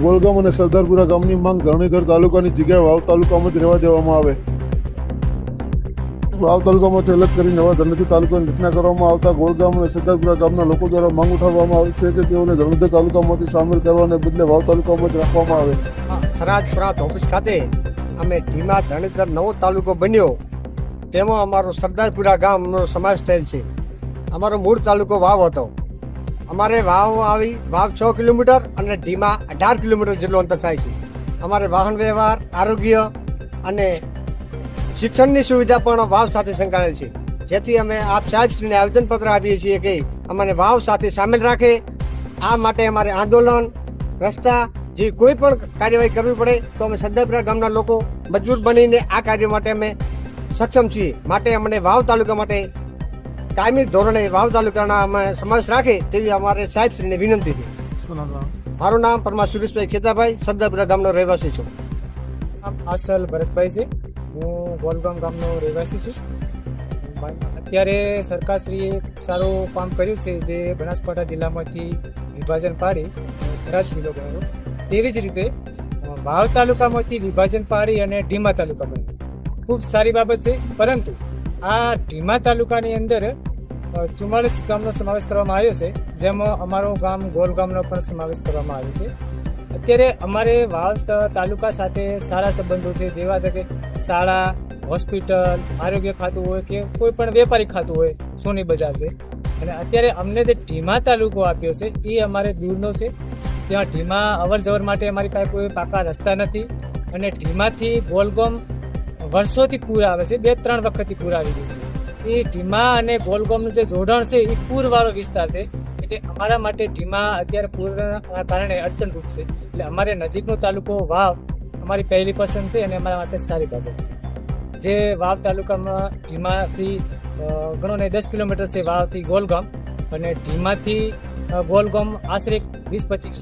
ગોલગામ અને સરદારપુરા ગામની માંગ ધરણીધર તાલુકાની જગ્યાએ વાવ તાલુકામાં જ રહેવા દેવામાં આવે. વાવ તાલુકામાંથી અલગ કરી નવા ધરણીધર તાલુકાની રચના કરવામાં આવતા ગોલગામ અને સરદારપુરા ગામના લોકો દ્વારા માંગ ઉઠાવવામાં આવે છે કે તેઓને ધરણીધર તાલુકામાંથી સામેલ કરવાને બદલે વાવ તાલુકામાં જ રાખવામાં આવે. થરાદ પ્રાંત ઓફિસ ખાતે અમે ધીમા ધણીધર નવો તાલુકો બન્યો. તેમાં અમારો સરદારપુરા ગામનો સમાવેશ થયેલ છે. અમારો મૂળ તાલુકો વાવ હતો. અમારે વાવ આવી, વાવ છ કિલોમીટર અને ઢીમા અઢાર કિલોમીટર જેટલું અંતર થાય છે. અમારે વાહન વ્યવહાર, આરોગ્ય અને શિક્ષણની સુવિધા પણ વાવ સાથે સંકળાયેલ છે. જેથી અમે આપ સાહેબશ્રીને આવેદનપત્ર આપીએ છીએ કે અમને વાવ સાથે સામેલ રાખે. આ માટે અમારે આંદોલન, રસ્તા, જે કોઈ પણ કાર્યવાહી કરવી પડે તો અમે સરદારપુરા ગામના લોકો મજબૂત બનીને આ કાર્ય માટે અમે સક્ષમ છીએ. માટે અમને વાવ તાલુકા માટે કાયમી ધોરણે વાવ તાલુકાના અમે સમાવેશ રાખે તેવી અમારે સાહેબશ્રીને વિનંતી છે. મારું નામ પરમા સુરેશભાઈ ખેતાભાઈ સરદારપુરા ગામનો રહેવાસી છું. આસલ ભરતભાઈ છે. હું ગોલગામ ગામનો રહેવાસી છું. અત્યારે સરકારશ્રીએ સારું કામ કર્યું છે જે બનાસકાંઠા જિલ્લામાંથી વિભાજન પાડી થરાદ જિલ્લો ગયો. તેવી જ રીતે ભાવ તાલુકામાંથી વિભાજન પાડી અને ઢીમા તાલુકા બન્યો. ખૂબ સારી બાબત છે પરંતુ આ ઢીમા તાલુકાની અંદર ચુમ્માળીસ ગામનો સમાવેશ કરવામાં આવ્યો છે, જેમાં અમારું ગામ ગોલ ગામનો પણ સમાવેશ કરવામાં આવ્યો છે. અત્યારે અમારે વાવ તાલુકા સાથે સારા સંબંધો છે, જેવા કે શાળા, હોસ્પિટલ, આરોગ્ય ખાતું હોય કે કોઈ પણ વેપારી ખાતું હોય, સોની બજાર છે. અને અત્યારે અમને જે ઢીમા તાલુકો આપ્યો છે, એ અમારે દૂરનો છે. ત્યાં ઢીમા અવર જવર માટે અમારી પાસે કોઈ પાકા રસ્તા નથી. અને ઢીમાથી ગોલગોમ વર્ષોથી પૂર આવે છે, બે ત્રણ વખતથી પૂર આવી ગયું છે. એ ઢીમા અને ગોલગોમનું જે જોડાણ છે, એ પૂરવાળો વિસ્તાર છે. એટલે અમારા માટે ઢીમા અત્યારે પૂરના કારણે અડચણરૂપ છે. એટલે અમારે નજીકનો તાલુકો વાવ અમારી પહેલી પસંદ છે અને અમારા માટે સારી બાબત છે. જે વાવ તાલુકામાં ઢીમાથી ગણો ને દસ કિલોમીટર છે વાવથી ગોલગામ. અને ઢીમાથી ગોલગામ આશરે વીસ પચીસ